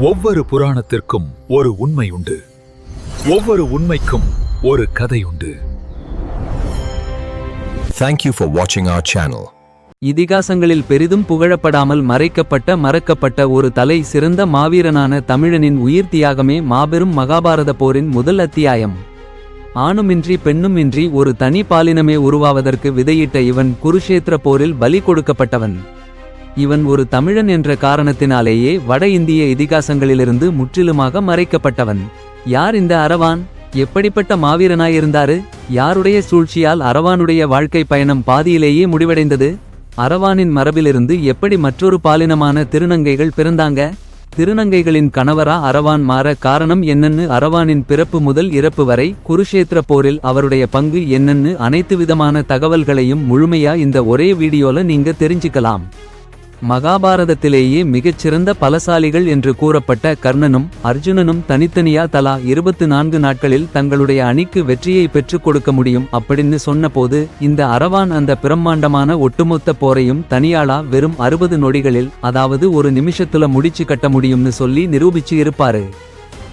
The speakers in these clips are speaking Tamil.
ஒவ்வொரு புராணத்திற்கும் ஒரு உண்மை உண்டு. ஒவ்வொரு உண்மைக்கும் ஒரு கதை உண்டு. Thank you for watching our channel. இதிகாசங்களில் பெரிதும் புகழப்படாமல் மறைக்கப்பட்ட மறக்கப்பட்ட ஒரு தலை சிறந்த மாவீரனான தமிழனின் உயிர் தியாகமே மாபெரும் மகாபாரத போரின் முதல் அத்தியாயம். ஆணுமின்றி பெண்ணுமின்றி ஒரு தனி பாலினமே உருவாவதற்கு விதையிட்ட இவன் குருஷேத்திர போரில் பலி கொடுக்கப்பட்டவன். இவன் ஒரு தமிழன் என்ற காரணத்தினாலேயே வட இந்திய இதிகாசங்களிலிருந்து முற்றிலுமாக மறைக்கப்பட்டவன். யார் இந்த அரவான்? எப்படிப்பட்ட மாவீரனாயிருந்தாரு? யாருடைய சூழ்ச்சியால் அரவானுடைய வாழ்க்கை பயணம் பாதியிலேயே முடிவடைந்தது? அரவானின் மரபிலிருந்து எப்படி மற்றொரு பாலினமான திருநங்கைகள் பிறந்தாங்க? திருநங்கைகளின் கணவரா அரவான் மாற காரணம் என்னன்னு அரவானின் பிறப்பு முதல் இறப்பு வரை குருஷேத்திர போரில் அவருடைய பங்கு என்னன்னு அனைத்து விதமான தகவல்களையும் முழுமையா இந்த ஒரே வீடியோல நீங்க தெரிஞ்சுக்கலாம். மகாபாரதத்திலேயே மிகச்சிறந்த பலசாலிகள் என்று கூறப்பட்ட கர்ணனும் அர்ஜுனனும் தனித்தனியா தலா இருபத்து நான்கு நாட்களில் தங்களுடைய அணிக்கு வெற்றியை பெற்றுக் கொடுக்க முடியும் அப்படின்னு சொன்னபோது இந்த அரவான் அந்த பிரம்மாண்டமான ஒட்டுமொத்த போரையும் தனியாளா வெறும் அறுபது நொடிகளில் அதாவது ஒரு நிமிஷத்துல முடிச்சு கட்ட முடியும்னு சொல்லி நிரூபிச்சு இருப்பாரு.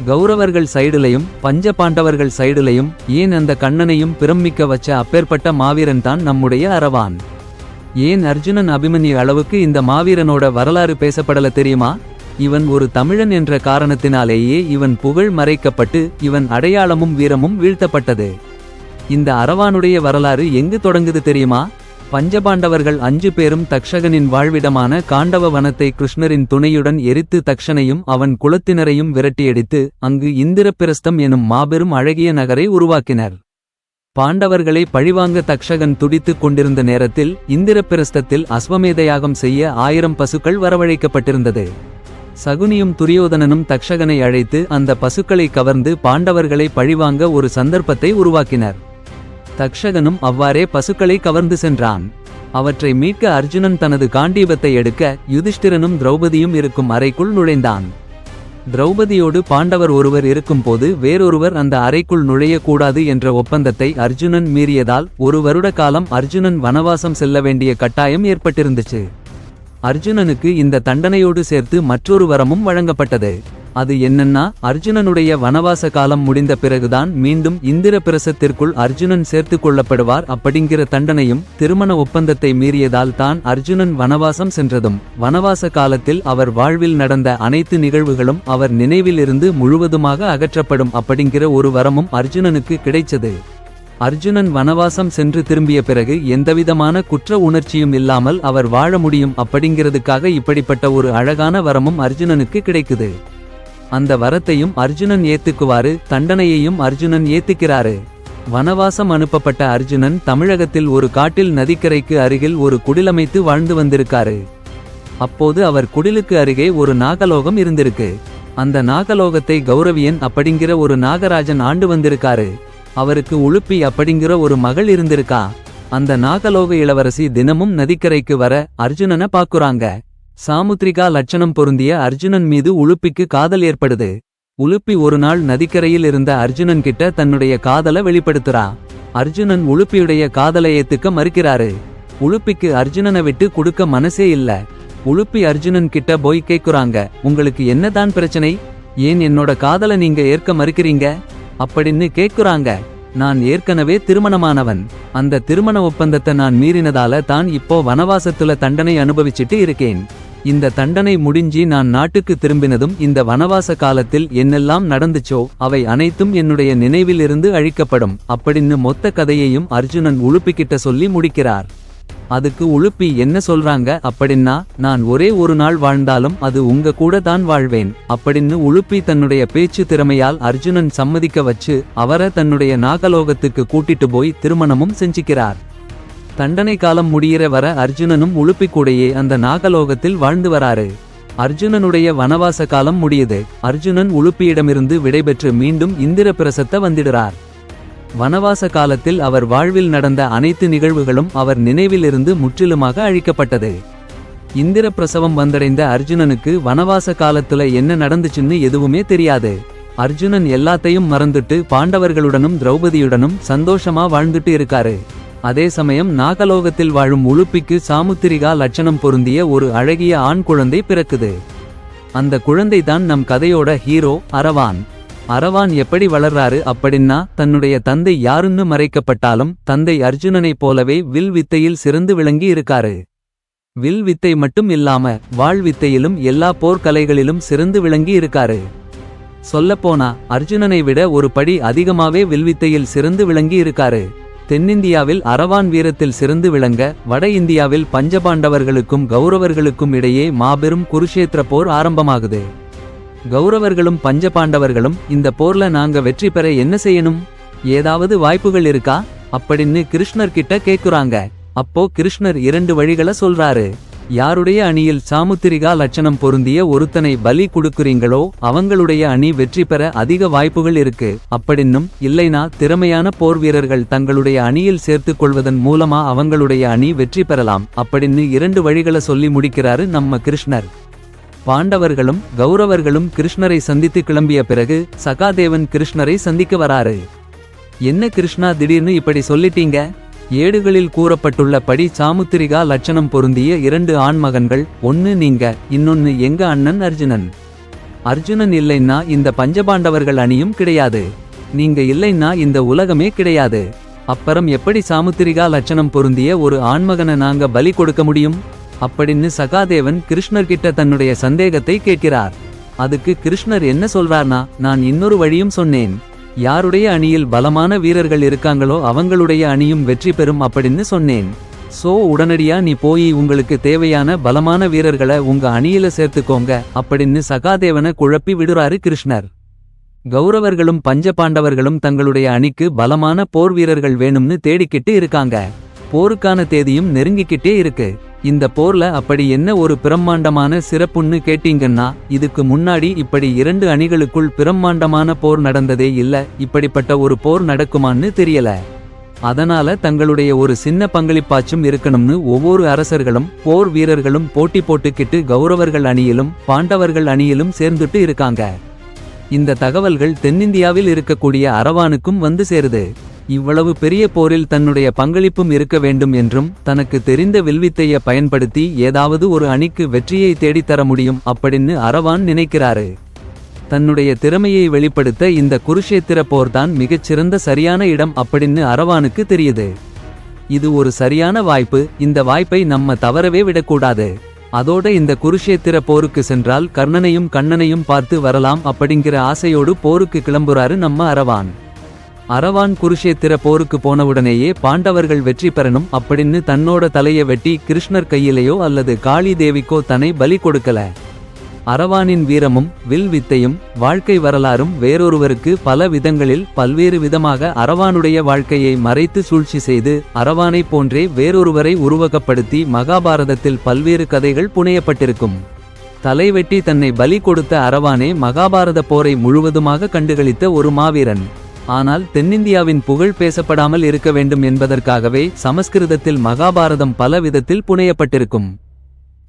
கௌரவர்கள் சைடுலையும் பஞ்ச பாண்டவர்கள் சைடுலையும் ஏன் அந்த கண்ணனையும் பிரமிக்க வச்ச அப்பேற்பட்ட மாவீரன் தான் நம்முடைய அரவான். ஏன் அர்ஜுனன் அபிமன்யு அளவுக்கு இந்த மாவீரனோட வரலாறு பேசப்படல தெரியுமா? இவன் ஒரு தமிழன் என்ற காரணத்தினாலேயே இவன் புகழ் மறைக்கப்பட்டு இவன் அடையாளமும் வீரமும் வீழ்த்தப்பட்டது. இந்த அரவானுடைய வரலாறு எங்கு தொடங்குது தெரியுமா? பஞ்சபாண்டவர்கள் அஞ்சு பேரும் தக்ஷகனின் வாழ்விடமான காண்டவ வனத்தை கிருஷ்ணரின் துணையுடன் எரித்து தக்ஷனையும் அவன் குலத்தினரையும் விரட்டியடித்து அங்கு இந்திரபிரஸ்தம் எனும் மாபெரும் அழகிய நகரை உருவாக்கினர். பாண்டவர்களை பழிவாங்க தக்ஷகன் துடித்துக் கொண்டிருந்த நேரத்தில் இந்திரப்பிரஸ்தத்தில் அஸ்வமேதயாகம் செய்ய ஆயிரம் பசுக்கள் வரவழைக்கப்பட்டிருந்தது. சகுனியும் துரியோதனனும் தக்ஷகனை அழைத்து அந்த பசுக்களை கவர்ந்து பாண்டவர்களை பழிவாங்க ஒரு சந்தர்ப்பத்தை உருவாக்கினர். தக்ஷகனும் அவ்வாறே பசுக்களை கவர்ந்து சென்றான். அவற்றை மீட்க அர்ஜுனன் தனது காண்டீபத்தை எடுக்க யுதிஷ்டிரனும் திரௌபதியும் இருக்கும் அறைக்குள் நுழைந்தான். திரௌபதியோடு பாண்டவர் ஒருவர் இருக்கும்போது வேறொருவர் அந்த அறைக்குள் நுழையக்கூடாது என்ற ஒப்பந்தத்தை அர்ஜுனன் மீறியதால் ஒரு வருட காலம் அர்ஜுனன் வனவாசம் செல்ல வேண்டிய கட்டாயம் ஏற்பட்டிருந்துச்சு. அர்ஜுனனுக்கு இந்த தண்டனையோடு சேர்த்து மற்றொரு வரமும் வழங்கப்பட்டது. அது என்னன்னா அர்ஜுனனுடைய வனவாச காலம் முடிந்த பிறகுதான் மீண்டும் இந்திர பிரசத்திற்குள் அர்ஜுனன் சேர்த்து கொள்ளப்படுவார் அப்படிங்கிற தண்டனையும் திருமண ஒப்பந்தத்தை மீறியதால் தான் அர்ஜுனன் வனவாசம் சென்றதும். வனவாச காலத்தில் அவர் வாழ்வில் நடந்த அனைத்து நிகழ்வுகளும் அவர் நினைவில் இருந்து முழுவதுமாக அகற்றப்படும் அப்படிங்கிற ஒரு வரமும் அர்ஜுனனுக்கு கிடைச்சது. அர்ஜுனன் வனவாசம் சென்று திரும்பிய பிறகு எந்தவிதமான குற்ற உணர்ச்சியும் இல்லாமல் அவர் வாழ முடியும் அப்படிங்கிறதுக்காக இப்படிப்பட்ட ஒரு அழகான வரமும் அர்ஜுனனுக்கு கிடைக்குது. அந்த வரத்தையும் அர்ஜுனன் ஏத்துக்குவாரு தண்டனையையும் அர்ஜுனன் ஏத்துக்கிறாரு. வனவாசம் அனுப்பப்பட்ட அர்ஜுனன் தமிழகத்தில் ஒரு காட்டில் நதிக்கரைக்கு அருகில் ஒரு குடிலமைத்து வாழ்ந்து வந்திருக்காரு. அப்போது அவர் குடிலுக்கு அருகே ஒரு நாகலோகம் இருந்திருக்கு. அந்த நாகலோகத்தை கௌரவியன் அப்படிங்கிற ஒரு நாகராஜன் ஆண்டு வந்திருக்காரு. அவருக்கு உழுப்பி அப்படிங்கிற ஒரு மகள் இருந்திருக்கா. அந்த நாகலோக இளவரசி தினமும் நதிக்கரைக்கு வர அர்ஜுனனை பாக்குறாங்க சாமுத்ரிகா லட்சணம் பொருந்திய அர்ஜுனன் மீது உளுப்பிக்கு காதல் ஏற்படுது. உளுப்பி ஒரு நாள் நதிக்கரையில் இருந்த அர்ஜுனன் கிட்ட தன்னுடைய காதலை வெளிப்படுத்துறா. அர்ஜுனன் உளுப்பியுடைய காதலை ஏத்துக்க மறுக்கிறாரு. உளுப்பிக்கு அர்ஜுனனை விட்டு கொடுக்க மனசே இல்ல. உளுப்பி அர்ஜுனன் கிட்ட போய் கேக்குறாங்க உங்களுக்கு என்னதான் பிரச்சனை? ஏன் என்னோட காதலை நீங்க ஏற்க மறுக்கிறீங்க? அப்படின்னு கேக்குறாங்க. நான் ஏற்கனவே திருமணமானவன். அந்த திருமண ஒப்பந்தத்தை நான் மீறினதால தான் இப்போ வனவாசத்துல தண்டனை அனுபவிச்சிட்டு இருக்கேன். இந்த தண்டனை முடிஞ்சி நான் நாட்டுக்கு திரும்பினதும் இந்த வனவாச காலத்தில் என்னெல்லாம் நடந்துச்சோ அவை அனைத்தும் என்னுடைய நினைவிலிருந்து அழிக்கப்படும். அப்படின்னு மொத்த கதையையும் அர்ஜுனன் உழுப்பிக்கிட்ட சொல்லி முடிக்கிறார். அதுக்கு உழுப்பி என்ன சொல்றாங்க அப்படின்னா நான் ஒரே ஒரு நாள் வாழ்ந்தாலும் அது உங்க கூட தான் வாழ்வேன். அப்படின்னு உழுப்பி தன்னுடைய பேச்சு திறமையால் அர்ஜுனன் சம்மதிக்க வச்சு அவரை தன்னுடைய நாகலோகத்துக்கு கூட்டிட்டு போய் திருமணமும் செஞ்சுக்கிறார். தண்டனை காலம் முடியிற வர அர்ஜுனனும் உழுப்பிக்கூடையே அந்த நாகலோகத்தில் வாழ்ந்து வராரு அர்ஜுனனுடைய வனவாச காலம் முடியுது. அர்ஜுனன் உழுப்பியிடமிருந்து விடைபெற்று மீண்டும் இந்திர பிரசத்த வந்திடுறார். வனவாச காலத்தில் அவர் வாழ்வில் நடந்த அனைத்து நிகழ்வுகளும் அவர் நினைவிலிருந்து முற்றிலுமாக அழிக்கப்பட்டது. இந்திர பிரசவம் வந்தடைந்த அர்ஜுனனுக்கு வனவாச காலத்துல என்ன நடந்துச்சுன்னு எதுவுமே தெரியாது. அர்ஜுனன் எல்லாத்தையும் மறந்துட்டு பாண்டவர்களுடனும் திரௌபதியுடனும் சந்தோஷமா வாழ்ந்துட்டு இருக்காரு. அதே சமயம் நாகலோகத்தில் வாழும் உழுப்பிக்கு சாமுத்திரிகா லட்சணம் பொருந்திய ஒரு அழகிய ஆண் குழந்தை பிறக்குது. அந்த குழந்தை தான் நம் கதையோட ஹீரோ அரவான். அரவான் எப்படி வளர்றாரு அப்படின்னா தன்னுடைய தந்தை யாருன்னு மறைக்கப்பட்டாலும் தந்தை அர்ஜுனனைப் போலவே வில் வித்தையில் சிறந்து விளங்கி இருக்காரு. வில் வித்தை மட்டும் இல்லாம வாழ் வித்தையிலும் எல்லா போர்க்கலைகளிலும் சிறந்து விளங்கி இருக்காரு. சொல்லப்போனா அர்ஜுனனை விட ஒரு படி அதிகமாவே வில்வித்தையில் சிறந்து விளங்கி இருக்காரு. தென்னிந்தியாவில் அரவான் வீரத்தில் சிறந்து விளங்க வட இந்தியாவில் பஞ்சபாண்டவர்களுக்கும் கௌரவர்களுக்கும் இடையே மாபெரும் குருஷேத்திர போர் ஆரம்பமாகுது. கௌரவர்களும் பஞ்சபாண்டவர்களும் இந்த போர்ல நாங்க வெற்றி பெற என்ன செய்யணும்? ஏதாவது வாய்ப்புகள் இருக்கா? அப்படின்னு கிருஷ்ணர் கிட்ட கேக்குறாங்க. அப்போ கிருஷ்ணர் இரண்டு வழிகளை சொல்றாரு. யாருடைய அணியில் சாமுத்திரிகா லட்சணம் பொருந்திய ஒருத்தனை பலி கொடுக்குறீங்களோ அவங்களுடைய அணி வெற்றி பெற அதிக வாய்ப்புகள் இருக்கு. அப்படின்னும் இல்லைனா திறமையான போர் வீரர்கள் தங்களுடைய அணியில் சேர்த்துக் கொள்வதன் மூலமா அவங்களுடைய அணி வெற்றி பெறலாம். அப்படின்னு இரண்டு வழிகளை சொல்லி முடிக்கிறாரு நம்ம கிருஷ்ணர். பாண்டவர்களும் கௌரவர்களும் கிருஷ்ணரை சந்தித்து கிளம்பிய பிறகு சகாதேவன் கிருஷ்ணரை சந்திக்க வராரு. என்ன கிருஷ்ணா திடீர்னு இப்படி சொல்லிட்டீங்க? ஏடுகளில் கூறப்பட்டுள்ள படி சாமுத்திரிகா லட்சணம் பொருந்திய இரண்டு ஆண்மகன்கள் ஒன்னு நீங்க இன்னொன்னு எங்க அண்ணன் அர்ஜுனன். அர்ஜுனன் இல்லைன்னா இந்த பஞ்சபாண்டவர்கள் அணியும் கிடையாது. நீங்க இல்லைன்னா இந்த உலகமே கிடையாது. அப்புறம் எப்படி சாமுத்திரிகா லட்சணம் பொருந்திய ஒரு ஆண்மகனை நாங்க பலி கொடுக்க முடியும்? அப்படின்னு சகாதேவன் கிருஷ்ணர்கிட்ட தன்னுடைய சந்தேகத்தை கேட்கிறார். அதுக்கு கிருஷ்ணர் என்ன சொல்றார்னா நான் இன்னொரு வழியும் சொன்னேன். யாருடைய அணியில் பலமான வீரர்கள் இருக்காங்களோ அவங்களுடைய அணியும் வெற்றி பெறும் அப்படின்னு சொன்னேன். சோ உடனடியா நீ போய் உங்களுக்கு தேவையான பலமான வீரர்களை உங்க அணியில சேர்த்துக்கோங்க அப்படின்னு சகாதேவனை குழப்பி விடுறாரு கிருஷ்ணர். கௌரவர்களும் பஞ்சபாண்டவர்களும் தங்களுடைய அணிக்கு பலமான போர் வீரர்கள் வேணும்னு தேடிக்கிட்டு இருக்காங்க. போருக்கான தேதியும் நெருங்கிக்கிட்டே இருக்கு. இந்த போர்ல அப்படி என்ன ஒரு பிரம்மாண்டமான சிறப்புன்னு கேட்டீங்கன்னா இதுக்கு முன்னாடி இப்படி இரண்டு அணிகளுக்குள் பிரம்மாண்டமான போர் நடந்ததே இல்ல இப்படிப்பட்ட ஒரு போர் நடக்குமான்னு தெரியல. அதனால தங்களுடைய ஒரு சின்ன பங்களிப்பாச்சும் இருக்கணும்னு ஒவ்வொரு அரசர்களும் போர் வீரர்களும் போட்டி போட்டுக்கிட்டு கௌரவர்கள் அணியிலும் பாண்டவர்கள் அணியிலும் சேர்ந்துட்டு இருக்காங்க. இந்த தகவல்கள் தென்னிந்தியாவில் இருக்கக்கூடிய அரவானுக்கும் வந்து சேருது. இவ்வளவு பெரிய போரில் தன்னுடைய பங்களிப்பும் இருக்க வேண்டும் என்றும் தனக்கு தெரிந்த வில்வித்தைய பயன்படுத்தி ஏதாவது ஒரு அணிக்கு வெற்றியை தேடித்தர முடியும் அப்படின்னு அரவான் நினைக்கிறாரு. தன்னுடைய திறமையை வெளிப்படுத்த இந்த குருஷேத்திர போர்தான் மிகச்சிறந்த சரியான இடம் அப்படின்னு அரவானுக்கு தெரியுது. இது ஒரு சரியான வாய்ப்பு இந்த வாய்ப்பை நம்ம தவறவே விடக்கூடாது. அதோட இந்த குருஷேத்திர போருக்கு சென்றால் கர்ணனையும் கண்ணனையும் பார்த்து வரலாம் அப்படிங்கிற ஆசையோடு போருக்கு கிளம்புறாரு நம்ம அரவான் அரவான் குருஷேத்திர போருக்கு போனவுடனேயே பாண்டவர்கள் வெற்றி பெறணும் அப்படின்னு தன்னோட தலையை வெட்டி கிருஷ்ணர் கையிலேயோ அல்லது காளி தேவிக்கோ தன்னை பலி கொடுக்கல. அரவானின் வீரமும் வில் வித்தையும் வாழ்க்கை வரலாறும் வேறொருவருக்கு பல விதங்களில் பல்வேறு விதமாக அரவானுடைய வாழ்க்கையை மறைத்து சூழ்ச்சி செய்து அரவானைப் போன்றே வேறொருவரை உருவகப்படுத்தி மகாபாரதத்தில் பல்வேறு கதைகள் புனையப்பட்டிருக்கும். தலைவெட்டி தன்னை பலி கொடுத்த அரவானே மகாபாரத போரை முழுவதுமாக கண்டுகளித்த ஒரு மாவீரன். ஆனால் தென்னிந்தியாவின் புகழ் பேசப்படாமல் இருக்க வேண்டும் என்பதற்காகவே சமஸ்கிருதத்தில் மகாபாரதம் பல விதத்தில் புனையப்பட்டிருக்கும்.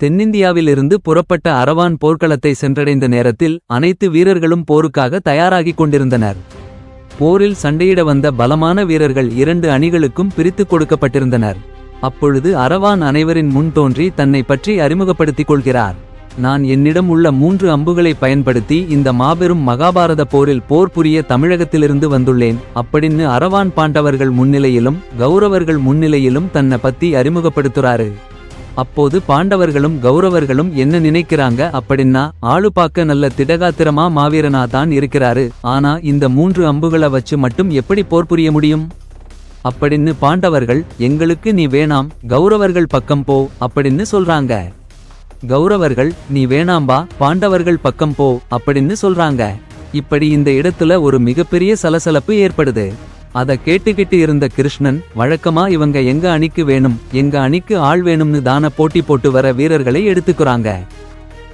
தென்னிந்தியாவிலிருந்து புறப்பட்ட அரவான் போர்க்களத்தை சென்றடைந்த நேரத்தில் அனைத்து வீரர்களும் போருக்காக தயாராகிக் கொண்டிருந்தனர். போரில் சண்டையிட வந்த பலமான வீரர்கள் இரண்டு அணிகளுக்கும் பிரித்துக் கொடுக்கப்பட்டிருந்தனர். அப்பொழுது அரவான் அனைவரின் முன் தோன்றி தன்னை பற்றி அறிமுகப்படுத்திக் கொள்கிறார். நான் என்னிடம் உள்ள மூன்று அம்புகளை பயன்படுத்தி இந்த மாபெரும் மகாபாரத போரில் போர் புரிய தமிழகத்திலிருந்து வந்துள்ளேன். அப்படின்னு அரவான் பாண்டவர்கள் முன்னிலையிலும் கௌரவர்கள் முன்னிலையிலும் தன்னை பத்தி அறிமுகப்படுத்துறாரு. அப்போது பாண்டவர்களும் கௌரவர்களும் என்ன நினைக்கிறாங்க அப்படின்னா ஆளு பார்க்க நல்ல திடகாத்திரமா மாவீரனா தான் இருக்கிறாரு. ஆனா இந்த மூன்று அம்புகளை வச்சு மட்டும் எப்படி போர் புரிய முடியும்? அப்படின்னு பாண்டவர்கள் எங்களுக்கு நீ வேணாம் கௌரவர்கள் பக்கம் போ அப்படின்னு சொல்றாங்க. கௌரவர்கள் நீ வேணாம்பா பாண்டவர்கள் பக்கம் போ அப்படின்னு சொல்றாங்க. இப்படி இந்த இடத்துல ஒரு மிகப்பெரிய சலசலப்பு ஏற்படுது. அதை கேட்டுக்கிட்டு இருந்த கிருஷ்ணன் வழக்கமா இவங்க எங்க அணிக்கு வேணும்? எங்க அணிக்கு ஆள் வேணும்னு தான போட்டி போட்டு வர வீரர்களை எடுத்துக்கிறாங்க.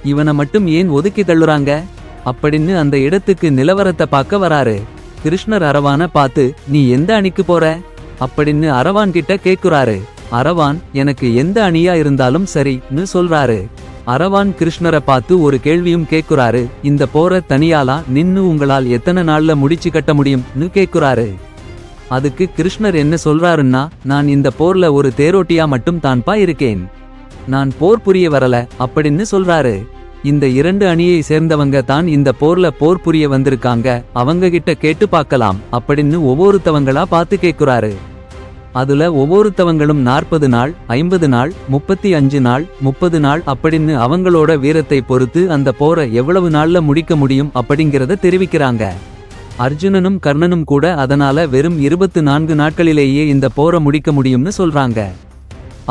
இவனை மட்டும் ஏன் ஒதுக்கி தள்ளுறாங்க? அப்படின்னு அந்த இடத்துக்கு நிலவரத்தை பார்க்க வராரு. கிருஷ்ணர் அரவான பார்த்து நீ எந்த அணிக்கு போற? அப்படின்னு அரவான் கிட்ட கேக்குறாரு. அரவான் எனக்கு எந்த அணியா இருந்தாலும் சரின்னு சொல்றாரு. அரவான் கிருஷ்ணரை பார்த்து ஒரு கேள்வியும் கேக்குறாரு இந்த போற தனியாலா நின்னு உங்களால் எத்தனை நாள்ல முடிச்சு கட்ட முடியும்னு கேக்குறாரு அதுக்கு கிருஷ்ணர் என்ன சொல்றாருன்னா நான் இந்த போர்ல ஒரு தேரோட்டியா மட்டும் தான்பா இருக்கேன். நான் போர் புரிய வரல அப்படின்னு சொல்றாரு. இந்த இரண்டு அணியை சேர்ந்தவங்க தான் இந்த போர்ல போர் புரிய வந்திருக்காங்க அவங்க கிட்ட கேட்டு பார்க்கலாம் அப்படின்னு ஒவ்வொருத்தவங்களா பார்த்து கேக்குறாரு அதுல ஒவ்வொருத்தவங்களும் நாற்பது நாள் ஐம்பது நாள் முப்பத்தி அஞ்சு நாள் முப்பது நாள் அப்படின்னு அவங்களோட வீரத்தை பொறுத்து அந்த போரை எவ்வளவு நாள்ல முடிக்க முடியும் அப்படிங்கிறத தெரிவிக்கிறாங்க. அர்ஜுனனும் கர்ணனும் கூட அதனால வெறும் இருபத்து நான்கு நாட்களிலேயே இந்த போரை முடிக்க முடியும்னு சொல்றாங்க.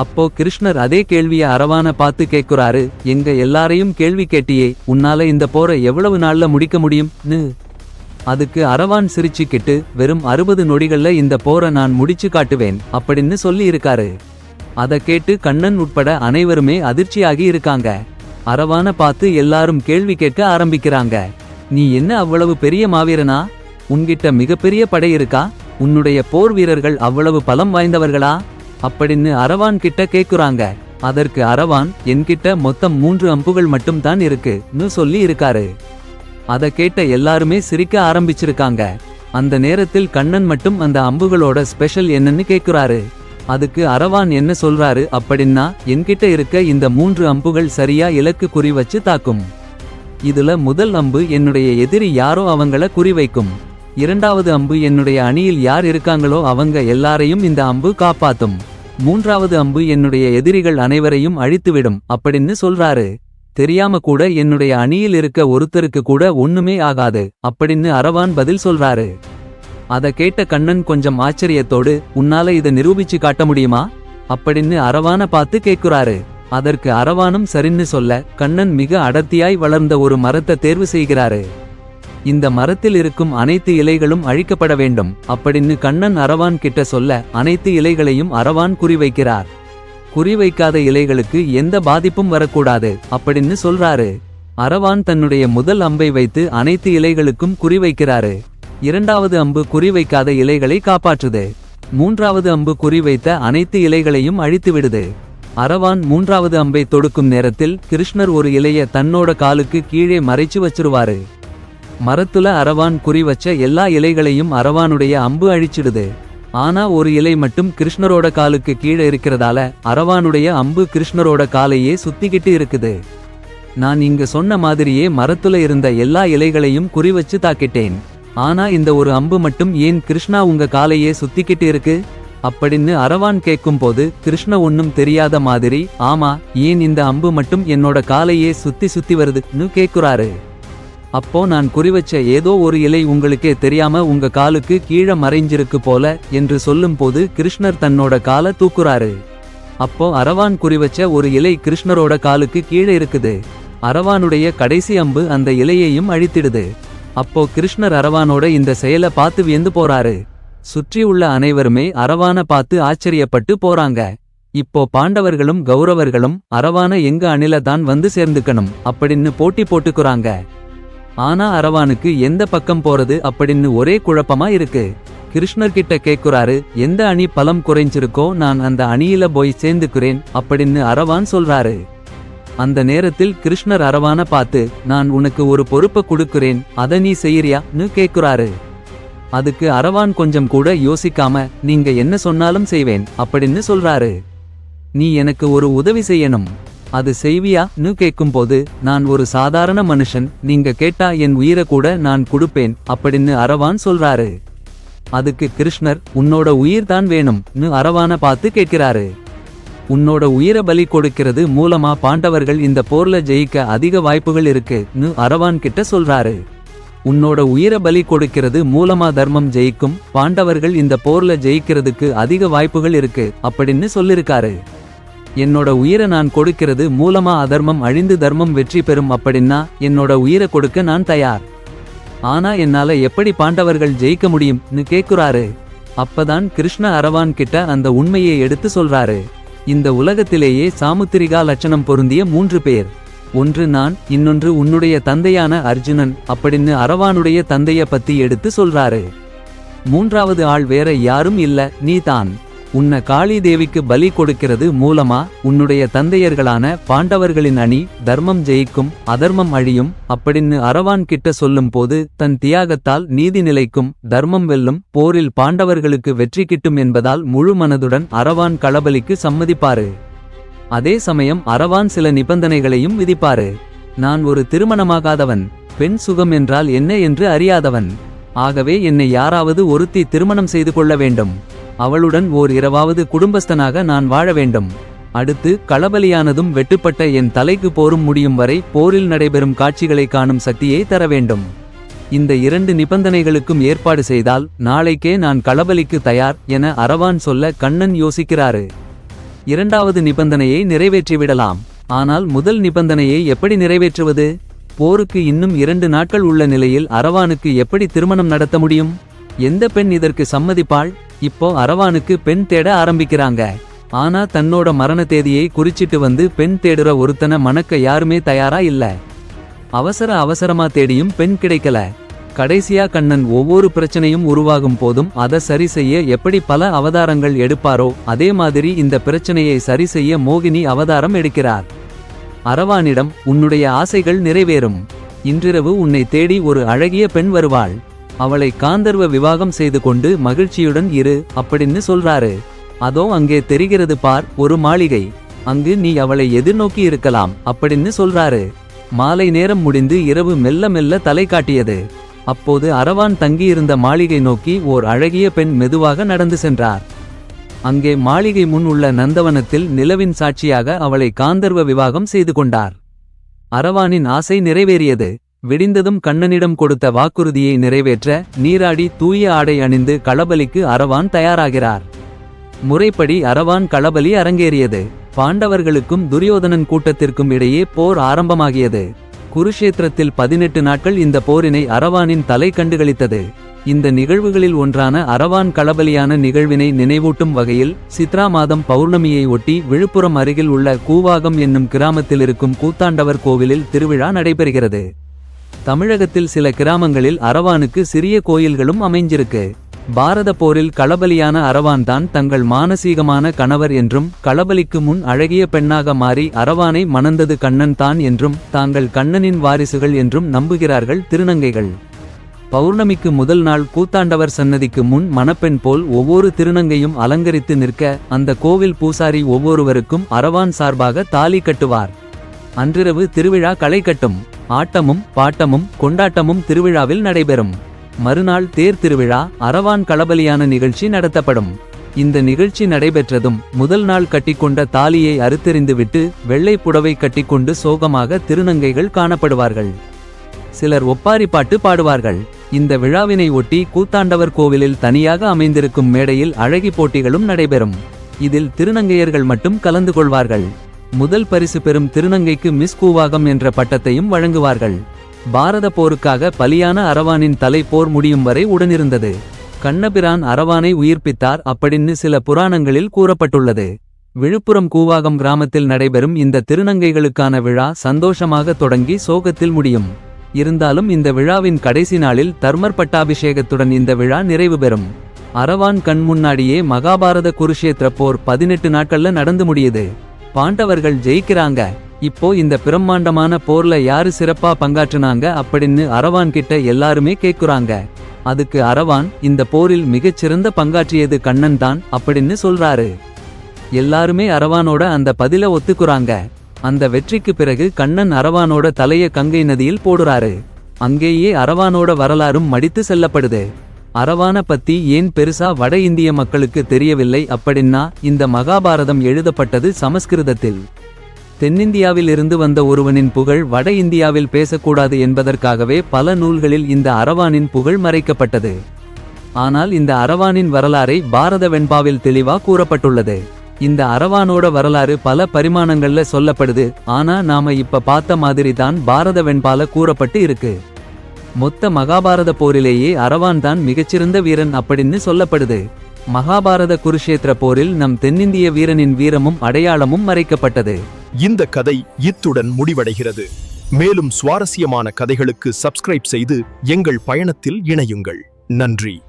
அப்போ கிருஷ்ணர் அதே கேள்விய அரவான பார்த்து கேட்குறாரு எங்க எல்லாரையும் கேள்வி கேட்டியே உன்னால இந்த போரை எவ்வளவு நாள்ல முடிக்க முடியும்னு? அதுக்கு அரவான் சிரிச்சுக்கிட்டு வெறும் அறுபது நொடிகள்ல இந்த போரை நான் முடிச்சு காட்டுவேன் அப்படின்னு சொல்லி இருக்காரு. அத கேட்டு கண்ணன் உட்பட அனைவருமே அதிர்ச்சியாகி இருக்காங்க. அரவான பார்த்து எல்லாரும் கேள்வி கேட்க ஆரம்பிக்கிறாங்க. நீ என்ன அவ்வளவு பெரிய மாவீரனா? உன்கிட்ட மிகப்பெரிய படை இருக்கா? உன்னுடைய போர் வீரர்கள் அவ்வளவு பலம் வாய்ந்தவர்களா? அப்படின்னு அரவான் கிட்ட கேக்குறாங்க. அதற்கு அரவான் என்கிட்ட மொத்தம் மூன்று அம்புகள் மட்டும் தான் இருக்குன்னு சொல்லி இருக்காரு. அதை கேட்ட எல்லாருமே சிரிக்க ஆரம்பிச்சிருக்காங்க. அந்த நேரத்தில் கண்ணன் மட்டும் அந்த அம்புகளோட ஸ்பெஷல் என்னன்னு கேக்குறாரு. அதுக்கு அரவான் என்ன சொல்றாரு அப்படின்னா என்கிட்ட இருக்க இந்த மூன்று அம்புகள் சரியா இலக்கு குறி வச்சு தாக்கும். இதுல முதல் அம்பு என்னுடைய எதிரி யாரோ அவங்கள குறிவைக்கும் இரண்டாவது அம்பு என்னுடைய அணியில் யார் இருக்காங்களோ அவங்க எல்லாரையும் இந்த அம்பு காப்பாத்தும். மூன்றாவது அம்பு என்னுடைய எதிரிகள் அனைவரையும் அழித்துவிடும் அப்படின்னு சொல்றாரு. தெரியாம கூட என்னுடைய அணியில் இருக்க ஒருத்தருக்கு கூட ஒண்ணுமே ஆகாது அப்படின்னு அரவான் பதில் சொல்றாரு. அத கேட்ட கண்ணன் கொஞ்சம் ஆச்சரியத்தோடு உன்னால இத நிரூபிச்சு காட்ட முடியுமா? அப்படின்னு அரவான பார்த்து கேட்குறாரு அதற்கு அரவானும் சரின்னு சொல்ல கண்ணன் மிக அடர்த்தியாய் வளர்ந்த ஒரு மரத்தை தேர்வு செய்கிறாரு. இந்த மரத்தில் இருக்கும் அனைத்து இலைகளும் அழிக்கப்பட வேண்டும் அப்படின்னு கண்ணன் அரவான் கிட்ட சொல்ல அனைத்து இலைகளையும் அரவான் குறிவைக்கிறார் குறிவைக்காத இலைகளுக்கு எந்த பாதிப்பும் வரக்கூடாது அப்படின்னு சொல்றாரு. அரவான் தன்னுடைய முதல் அம்பை வைத்து அனைத்து இலைகளுக்கும் குறிவைக்கிறாரு. இரண்டாவது அம்பு குறிவைக்காத இலைகளை காப்பாற்றுது. மூன்றாவது அம்பு குறிவைத்த அனைத்து இலைகளையும் அழித்து விடுது அரவான் மூன்றாவது அம்பை தொடுக்கும் நேரத்தில் கிருஷ்ணர் ஒரு இலைய தன்னோட காலுக்கு கீழே மறைச்சு வச்சிருவாரு. மரத்துல அரவான் குறி வச்ச எல்லா இலைகளையும் அரவானுடைய அம்பு அழிச்சிடுது. ஆனா ஒரு இலை மட்டும் கிருஷ்ணரோட காலுக்கு கீழே இருக்கிறதால அரவானுடைய அம்பு கிருஷ்ணரோட காலையே சுத்திக்கிட்டு இருக்குது. நான் இங்க சொன்ன மாதிரியே மரத்துல இருந்த எல்லா இலைகளையும் குறிவச்சு தாக்கிட்டேன். ஆனா இந்த ஒரு அம்பு மட்டும் ஏன் கிருஷ்ணா உங்க காலையே சுத்திக்கிட்டு இருக்கு? அப்படின்னு அரவான் கேட்கும்போது கிருஷ்ண ஒன்னும் தெரியாத மாதிரி ஆமா ஏன் இந்த அம்பு மட்டும் என்னோட காலையே சுத்தி சுத்தி வருதுன்னு கேக்குறாரு. அப்போ நான் குறிவச்ச ஏதோ ஒரு இலை உங்களுக்கே தெரியாம உங்க காலுக்கு கீழே மறைஞ்சிருக்கு போல என்று சொல்லும்போது கிருஷ்ணர் தன்னோட காலை தூக்குறாரு. அப்போ அரவான் குறிவச்ச ஒரு இலை கிருஷ்ணரோட காலுக்கு கீழே இருக்குது. அரவானுடைய கடைசி அம்பு அந்த இலையையும் அழித்திடுது. அப்போ கிருஷ்ணர் அரவானோட இந்த செயலை பார்த்து வியந்து போறாரு. சுற்றியுள்ள அனைவருமே அரவான பார்த்து ஆச்சரியப்பட்டு போறாங்க. இப்போ பாண்டவர்களும் கௌரவர்களும் அரவான எங்க அணில தான் வந்து சேர்ந்துக்கணும் அப்படின்னு போட்டி போட்டுக்குறாங்க. ஆனா அரவானுக்கு எந்த பக்கம் போறது அப்படின்னு ஒரே குழப்பமா இருக்கு. கிருஷ்ணர் கிட்ட கேக்குறாரு எந்த அணி பலம் குறைஞ்சிருக்கோ நான் அந்த அணியில போய் சேர்ந்துக்கிறேன் அப்படின்னு அரவான் சொல்றாரு. அந்த நேரத்தில் கிருஷ்ணர் அரவான பார்த்து நான் உனக்கு ஒரு பொறுப்பை கொடுக்கிறேன் அதை நீ செய்யறியான்னு கேக்குறாரு. அதுக்கு அரவான் கொஞ்சம் கூட யோசிக்காம நீங்க என்ன சொன்னாலும் செய்வேன் அப்படின்னு சொல்றாரு. நீ எனக்கு ஒரு உதவி செய்யணும். அது செய்வியான்னு கேட்கும்போது நான் ஒரு சாதாரண மனுஷன். நீங்க கேட்டா என் உயிரை கூட நான் கொடுப்பேன் அப்படின்னு அரவான் சொல்றாரு. அதுக்கு கிருஷ்ணர் உன்னோட உயிர் தான் வேணும்னு அரவான பார்த்து கேட்கிறாரு. உன்னோட உயிரை பலி கொடுக்கிறது மூலமா பாண்டவர்கள் இந்த போர்ல ஜெயிக்க அதிக வாய்ப்புகள் இருக்குன்னு அரவான் கிட்ட சொல்றாரு. உன்னோட உயிரை பலி கொடுக்கிறது மூலமா தர்மம் ஜெயிக்கும் பாண்டவர்கள் இந்த போர்ல ஜெயிக்கிறதுக்கு அதிக வாய்ப்புகள் இருக்கு அப்படின்னு சொல்லிருக்காரு. என்னோட உயிரை நான் கொடுக்கிறது மூலமா அதர்மம் அழிந்து தர்மம் வெற்றி பெறும் அப்படின்னா என்னோட உயிரை கொடுக்க நான் தயார். ஆனா என்னால எப்படி பாண்டவர்கள் ஜெயிக்க முடியும்னு கேக்குறாரு. அப்பதான் கிருஷ்ண அரவான் கிட்ட அந்த உண்மையை எடுத்து சொல்றாரு. இந்த உலகத்திலேயே சாமுத்திரிகா லட்சணம் பொருந்திய மூன்று பேர். ஒன்று நான் இன்னொன்று உன்னுடைய தந்தையான அர்ஜுனன் அப்படின்னு அரவானுடைய தந்தைய பத்தி எடுத்து சொல்றாரு. மூன்றாவது ஆள் வேற யாரும் இல்ல நீ தான். உன்னை காளி தேவிக்கு பலி கொடுக்கிறது மூலமா உன்னுடைய தந்தையர்களான பாண்டவர்களின் அணி தர்மம் ஜெயிக்கும் அதர்மம் அழியும் அப்படின்னு அரவான் கிட்ட சொல்லும்போது தன் தியாகத்தால் நீதி நிலைக்கும் தர்மம் வெல்லும் போரில் பாண்டவர்களுக்கு வெற்றி கிட்டும் என்பதால் முழு மனதுடன் அரவான் களபலிக்கு சம்மதிப்பாரு. அதே சமயம் அரவான் சில நிபந்தனைகளையும் விதிப்பாரு. நான் ஒரு திருமணமாகாதவன் பெண் சுகம் என்றால் என்ன என்று அறியாதவன். ஆகவே என்னை யாராவது ஒருத்தி திருமணம் செய்து கொள்ள வேண்டும். அவளுடன் ஓர் இரவாவது குடும்பஸ்தனாக நான் வாழ வேண்டும். அடுத்து களபலியானதும் வெட்டுப்பட்ட என் தலைக்கு போரும் முடியும் வரை போரில் நடைபெறும் காட்சிகளை காணும் சக்தியை தர வேண்டும். இந்த இரண்டு நிபந்தனைகளுக்கும் ஏற்பாடு செய்தால் நாளைக்கே நான் களபலிக்கு தயார் என அரவான் சொல்ல கண்ணன் யோசிக்கிறாரு. இரண்டாவது நிபந்தனையை நிறைவேற்றிவிடலாம். ஆனால் முதல் நிபந்தனையை எப்படி நிறைவேற்றுவது? போருக்கு இன்னும் இரண்டு நாட்கள் உள்ள நிலையில் அரவானுக்கு எப்படி திருமணம் நடத்த முடியும்? எந்த பெண் இதற்கு சம்மதிப்பாள்? இப்போ அரவானுக்கு பெண் தேட ஆரம்பிக்கிறாங்க. ஆனா தன்னோட மரண தேதியை குறிச்சிட்டு வந்து பெண் தேடுற ஒருத்தனை மணக்க யாருமே தயாரா இல்ல. அவசர அவசரமா தேடியும் பெண் கிடைக்கல. கடைசியா கண்ணன் ஒவ்வொரு பிரச்சனையும் உருவாகும் போதும் அதை சரி செய்ய எப்படி பல அவதாரங்கள் எடுப்பாரோ அதே மாதிரி இந்த பிரச்சனையை சரி செய்ய மோகினி அவதாரம் எடுக்கிறார். அரவானிடம் உன்னுடைய ஆசைகள் நிறைவேறும். இன்றிரவு உன்னை தேடி ஒரு அழகிய பெண் வருவாள். அவளை காந்தர்வ விவாகம் செய்து கொண்டு மகிழ்ச்சியுடன் இரு அப்படின்னு சொல்றாரு. அதோ அங்கே தெரிகிறது பார் ஒரு மாளிகை. அங்கு நீ அவளை எதிர்நோக்கி இருக்கலாம் அப்படின்னு சொல்றாரு. மாலை நேரம் முடிந்து இரவு மெல்ல மெல்ல தலை காட்டியது. அப்போது அரவான் தங்கியிருந்த மாளிகை நோக்கி ஓர் அழகிய பெண் மெதுவாக நடந்து சென்றார். அங்கே மாளிகை முன் உள்ள நந்தவனத்தில் நிலவின் சாட்சியாக அவளை காந்தர்வ விவாகம் செய்து கொண்டார். அரவானின் ஆசை நிறைவேறியது. விடிந்ததும் கண்ணனிடம் கொடுத்த வாக்குறுதியை நிறைவேற்ற நீராடி தூய ஆடை அணிந்து களபலிக்கு அரவான் தயாராகிறார். முறைப்படி அரவான் களபலி அரங்கேறியது. பாண்டவர்களுக்கும் துரியோதனன் கூட்டத்திற்கும் இடையே போர் ஆரம்பமாகியது. குருஷேத்திரத்தில் பதினெட்டு நாட்கள் இந்த போரினை அரவானின் தலை கண்டுகளித்தது. இந்த நிகழ்வுகளில் ஒன்றான அரவான் களபலியான நிகழ்வினை நினைவூட்டும் வகையில் சித்ரா மாதம் பௌர்ணமியை ஒட்டி விழுப்புரம் அருகில் உள்ள கூவாகம் என்னும் கிராமத்தில் இருக்கும் கூத்தாண்டவர் கோவிலில் திருவிழா நடைபெறுகிறது. தமிழகத்தில் சில கிராமங்களில் அரவானுக்கு சிறிய கோயில்களும் அமைஞ்சிருக்கு. பாரத போரில் களபலியான அரவான் தான் தங்கள் மானசீகமான கணவர் என்றும் களபலிக்கு முன் அழகிய பெண்ணாக மாறி அரவானை மணந்தது கண்ணன் தான் என்றும் தாங்கள் கண்ணனின் வாரிசுகள் என்றும் நம்புகிறார்கள் திருநங்கைகள். பௌர்ணமிக்கு முதல் நாள் கூத்தாண்டவர் சன்னதிக்கு முன் மணப்பெண் போல் ஒவ்வொரு திருநங்கையும் அலங்கரித்து நிற்க அந்த கோவில் பூசாரி ஒவ்வொருவருக்கும் அரவான் சார்பாக தாலி கட்டுவார். அன்றிரவு திருவிழா களை கட்டும். ஆட்டமும் பாட்டமும் கொண்டாட்டமும் திருவிழாவில் நடைபெறும். மறுநாள் தேர் திருவிழா அரவான் களபலியான நிகழ்ச்சி நடத்தப்படும். இந்த நிகழ்ச்சி நடைபெற்றதும் முதல் நாள் கட்டிக்கொண்ட தாலியை அறுத்தெறிந்துவிட்டு வெள்ளை புடவை கட்டிக்கொண்டு சோகமாக திருநங்கைகள் காணப்படுவார்கள். சிலர் ஒப்பாரி பாட்டு பாடுவார்கள். இந்த விழாவினை ஒட்டி கூத்தாண்டவர் கோவிலில் தனியாக அமைந்திருக்கும் மேடையில் அழகி போட்டிகளும் நடைபெறும். இதில் திருநங்கையர்கள் மட்டும் கலந்து கொள்வார்கள். முதல் பரிசு பெறும் திருநங்கைக்கு மிஸ் கூவாகம் என்ற பட்டத்தையும் வழங்குவார்கள். பாரத போருக்காக பலியான அரவானின் தலை போர் முடியும் வரை உடனிருந்தது. கண்ணபிரான் அரவானை உயிர்ப்பித்தார் அப்படின்னு சில புராணங்களில் கூறப்பட்டுள்ளது. விழுப்புரம் கூவாகம் கிராமத்தில் நடைபெறும் இந்த திருநங்கைகளுக்கான விழா சந்தோஷமாக தொடங்கி சோகத்தில் முடியும். இருந்தாலும் இந்த விழாவின் கடைசி நாளில் தர்மர் பட்டாபிஷேகத்துடன் இந்த விழா நிறைவு பெறும். அரவான் கண் முன்னாடியே மகாபாரத குருஷேத்திர போர் பதினெட்டு நாட்கள்ல நடந்து முடியுது. பாண்டவர்கள் ஜெயிக்கிறாங்க. இப்போ இந்த பிரம்மாண்டமான போர்ல யாரு சிறப்பா பங்காற்றுனாங்க அப்படின்னு அரவான் கிட்ட எல்லாருமே கேக்குறாங்க. அதுக்கு அரவான் இந்த போரில் மிகச்சிறந்த பங்காற்றியது கண்ணன் தான் அப்படின்னு சொல்றாரு. எல்லாருமே அரவானோட அந்த பதில ஒத்துக்குறாங்க. அந்த வெற்றிக்கு பிறகு கண்ணன் அரவானோட தலைய கங்கை நதியில் போடுறாரு. அங்கேயே அரவானோட வரலாறும் மடித்து செல்லப்படுது. அரவான பத்தி ஏன் பெருசா வட இந்திய மக்களுக்கு தெரியவில்லை அப்படின்னா இந்த மகாபாரதம் எழுதப்பட்டது சமஸ்கிருதத்தில். தென்னிந்தியாவில் இருந்து வந்த ஒருவனின் புகழ் வட இந்தியாவில் பேசக்கூடாது என்பதற்காகவே பல நூல்களில் இந்த அரவானின் புகழ் மறைக்கப்பட்டது. ஆனால் இந்த அரவானின் வரலாறை பாரத வெண்பாவில் தெளிவா கூறப்பட்டுள்ளது. இந்த அரவானோட வரலாறு பல பரிமாணங்கள்ல சொல்லப்படுது ஆனா நாம இப்ப பார்த்த மாதிரி தான் பாரத வெண்பால கூறப்பட்டு இருக்கு. மொத்த மகாபாரத போரிலேயே அரவான் தான் மிகச்சிறந்த வீரன் அப்படின்னு சொல்லப்படுது. மகாபாரத குருஷேத்திர போரில் நம் தென்னிந்திய வீரனின் வீரமும் அடையாளமும் மறைக்கப்பட்டது. இந்த கதை இத்துடன் முடிவடைகிறது. மேலும் சுவாரஸ்யமான கதைகளுக்கு சப்ஸ்கிரைப் செய்து எங்கள் பயணத்தில் இணையுங்கள். நன்றி.